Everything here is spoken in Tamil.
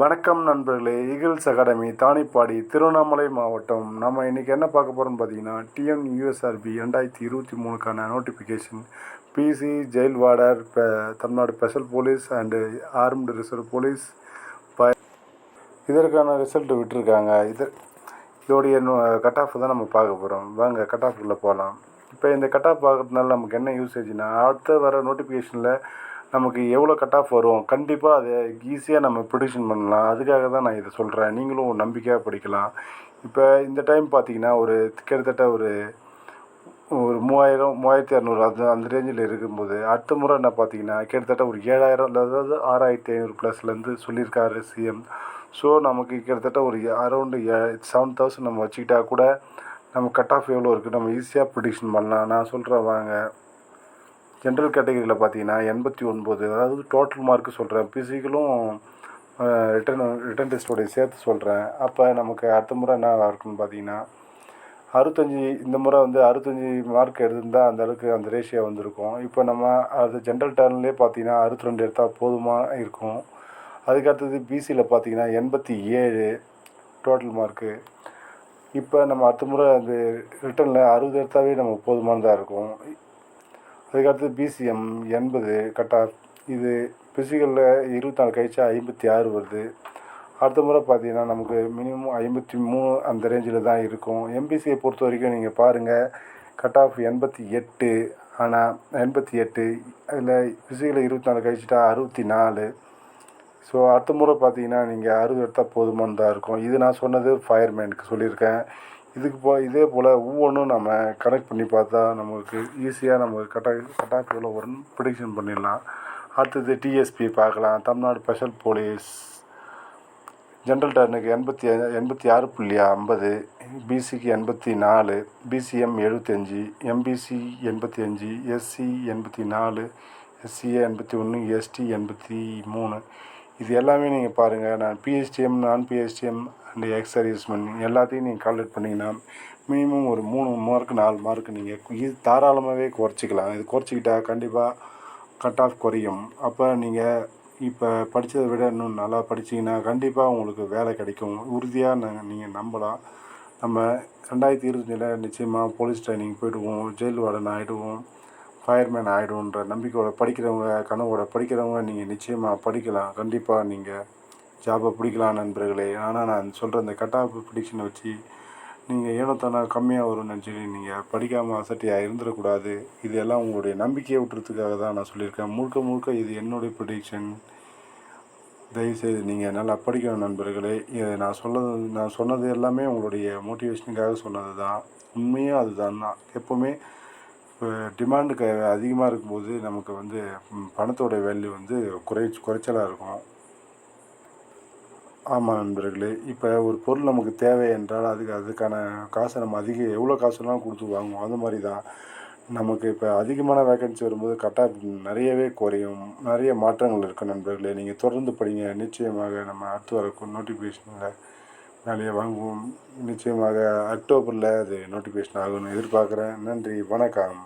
வணக்கம் நண்பர்களே ஈகிள்ஸ் அகாடமி தானிப்பாடி திருவண்ணாமலை மாவட்டம். நம்ம இன்றைக்கி என்ன பார்க்க போகிறோம்னு பார்த்தீங்கன்னா டிஎன் யூஎஸ்ஆர்பி ரெண்டாயிரத்தி இருபத்தி மூணுக்கான notification PC jail warder Tamil Nadu special police and armed reserve police ப இதற்கான ரிசல்ட் விட்டுருக்காங்க. இது இதோடைய கட் ஆஃப் தான் நம்ம பார்க்க போகிறோம் வாங்க கட் ஆஃப்குள்ளே போகலாம் இப்போ இந்த கட் ஆஃப் பார்க்கறதுனால நமக்கு என்ன யூசேஜ்னால் அடுத்த வர நோட்டிஃபிகேஷனில் நமக்கு எவ்வளோ கட் ஆஃப் வரும்? கண்டிப்பாக அதை ஈஸியாக நம்ம ப்ரிடிக்ஷன் பண்ணலாம். அதுக்காக தான் நான் இதை சொல்கிறேன் நீங்களும் நம்பிக்கையாக படிக்கலாம். இப்போ இந்த டைம் பார்த்தீங்கன்னா ஒரு கிட்டத்தட்ட ஒரு ஒரு மூவாயிரம் மூவாயிரத்தி இரநூறு அது அந்த ரேஞ்சில் இருக்கும்போது அடுத்த முறை என்ன பார்த்தீங்கன்னா கிட்டத்தட்ட ஒரு ஏழாயிரம் அதாவது ஆறாயிரத்தி ஐநூறு ப்ளஸ்லேருந்து சொல்லியிருக்காரு சிஎம் ஸோ நமக்கு கிட்டத்தட்ட ஒரு அரௌண்டு செவன் தௌசண்ட் நம்ம வச்சுக்கிட்டா கூட நம்ம கட் ஆஃப் எவ்வளோ இருக்குது நம்ம ஈஸியாக ப்ரிடிக்ஷன் பண்ணலாம். நான் சொல்கிறேன் வாங்க. ஜென்ரல் கேட்டகரியில் பார்த்தீங்கன்னா எண்பத்தி ஒன்பது அதாவது டோட்டல் மார்க்கு சொல்கிறேன் ஃபிசிக்கலும் ரிட்டன் ரிட்டன் டெஸ்ட்டோடைய சேர்த்து சொல்கிறேன் அப்போ நமக்கு அடுத்த முறை என்ன இருக்குன்னு பார்த்தீங்கன்னா அறுபத்தஞ்சி இந்த முறை வந்து அறுபத்தஞ்சி மார்க் எடுத்திருந்தால் அந்த அளவுக்கு அந்த ரேஷியோ வந்திருக்கும். இப்போ நம்ம அது ஜென்ரல் டேர்ன்லேயே பார்த்தீங்கன்னா அறுபத்தி ரெண்டு எடுத்தால் போதுமாக இருக்கும். அதுக்கு அடுத்தது பிசியில் பார்த்தீங்கன்னா எண்பத்தி ஏழு டோட்டல் மார்க்கு இப்போ நம்ம அடுத்த முறை அந்த ரிட்டனில் அறுபது எடுத்தாவே நமக்கு போதுமானதாக இருக்கும். அதுக்கடுத்து பிசிஎம் எண்பது கட் ஆஃப் இது இருபத்தி இருபத்தாலு கழிச்சா ஐம்பத்தி ஆறு வருது. அடுத்த முறை பார்த்தீங்கன்னா நமக்கு மினிமம் ஐம்பத்தி மூணு அந்த ரேஞ்சில் தான் இருக்கும். எம்பிசியை பொறுத்த வரைக்கும் நீங்கள் பாருங்கள் கட் ஆஃப் எண்பத்தி எட்டு ஆனால் எண்பத்தி எட்டு அதில் ஃபிசிக்கலில் இருபத்தி நாலு கழிச்சிட்டா அறுபத்தி நாலு. ஸோ அடுத்த முறை பார்த்தீங்கன்னா நீங்கள் அறுபது எடுத்தால் போதுமானதாக இருக்கும். இது நான் சொன்னது ஃபயர்மேனுக்கு சொல்லியிருக்கேன். இதுக்கு போ இதே போல் ஒவ்வொன்றும் நம்ம கனெக்ட் பண்ணி பார்த்தா நமக்கு ஈஸியாக நம்ம கட்டா கட்டாஃப் எவ்வளோ வரும்னு ப்ரிடிக்ஷன் பண்ணிடலாம். அடுத்தது டிஎஸ்பி பார்க்கலாம். தமிழ்நாடு ஸ்பெஷல் போலீஸ் ஜென்ரல் டர்னுக்கு எண்பத்தி எண்பத்தி ஆறு புள்ளி ஐம்பது பிசிக்கு எண்பத்தி நாலு பிசிஎம் எழுபத்தஞ்சி எம்பிசி எண்பத்தி அஞ்சு எஸ்சி எண்பத்தி நாலு எஸ்சிஏ எண்பத்தி ஒன்று எஸ்டி எண்பத்தி மூணு. இது எல்லாமே நீங்கள் பாருங்கள் நான் பிஹெச்டிஎம் நான் பிஹெச்டிஎம் இந்த எக்ஸசைஸ் பண்ணி எல்லாத்தையும் நீங்கள் கால்குலேட் பண்ணிங்கன்னா மினிமம் ஒரு மூணு மார்க் நாலு மார்க் நீங்கள் இது தாராளமாகவே குறைச்சிக்கலாம். இது குறைச்சிக்கிட்டா கண்டிப்பாக கட் ஆஃப் குறையும். அப்போ நீங்கள் இப்போ படித்ததை விட இன்னும் நல்லா படிச்சிங்கன்னா கண்டிப்பாக உங்களுக்கு வேலை கிடைக்கும். உறுதியாக நாங்கள் நீங்கள் நம்பலாம். நம்ம ரெண்டாயிரத்தி இருபத்தஞ்சில் நிச்சயமாக போலீஸ் ட்ரைனிங் போயிடுவோம். ஜெயில் வார்டன் ஆகிடுவோம் ஃபயர்மேன் ஆகிடுவோன்ற நம்பிக்கையோட படிக்கிறவங்க கனவோட படிக்கிறவங்க நீங்கள் நிச்சயமாக படிக்கலாம். கண்டிப்பாக நீங்கள் ஜாபை பிடிக்கலாம் நண்பர்களே. ஆனால் நான் சொல்கிற அந்த கட் ஆஃப் ப்ரிடிக்ஷனை வச்சு நீங்கள் ஏனோத்தானா கம்மியாக வரும்னு நினச்சிட்டு நீங்கள் படிக்காமல் அசட்டியாக இருந்துடக்கூடாது. இது எல்லாம் உங்களுடைய நம்பிக்கையை விட்டுறதுக்காக தான் நான் சொல்லியிருக்கேன். முழுக்க முழுக்க இது என்னுடைய ப்ரிடிக்ஷன் தயவுசெய்து நீங்கள் நல்லா படிக்கணும் நண்பர்களே. இதை நான் சொன்னது நான் சொன்னது எல்லாமே உங்களுடைய மோட்டிவேஷனுக்காக சொன்னது தான். உண்மையும் அதுதான் தான். எப்போவுமே இப்போ டிமாண்டுக்கு அதிகமாக இருக்கும்போது நமக்கு வந்து பணத்தோடைய வேல்யூ வந்து குறை குறைச்சலாக இருக்கும். ஆமாம் நண்பர்களே இப்போ ஒரு பொருள் நமக்கு தேவை என்றால் அதுக்கு அதுக்கான காசை நம்ம அதிக எவ்வளோ காசுலாம் கொடுத்து வாங்குவோம். அந்த மாதிரி தான் நமக்கு இப்போ அதிகமான வேக்கன்சி வரும்போது கட்டாக நிறையவே குறையும். நிறைய மாற்றங்கள் இருக்கும் நண்பர்களே. நீங்கள் தொடர்ந்து படிங்க. நிச்சயமாக நம்ம அடுத்து வரக்கும் நோட்டிஃபிகேஷனில் வேலையை வாங்குவோம். நிச்சயமாக அக்டோபரில் அது நோட்டிஃபிகேஷன் ஆகும்னு எதிர்பார்க்குறேன். நன்றி. வணக்கம்.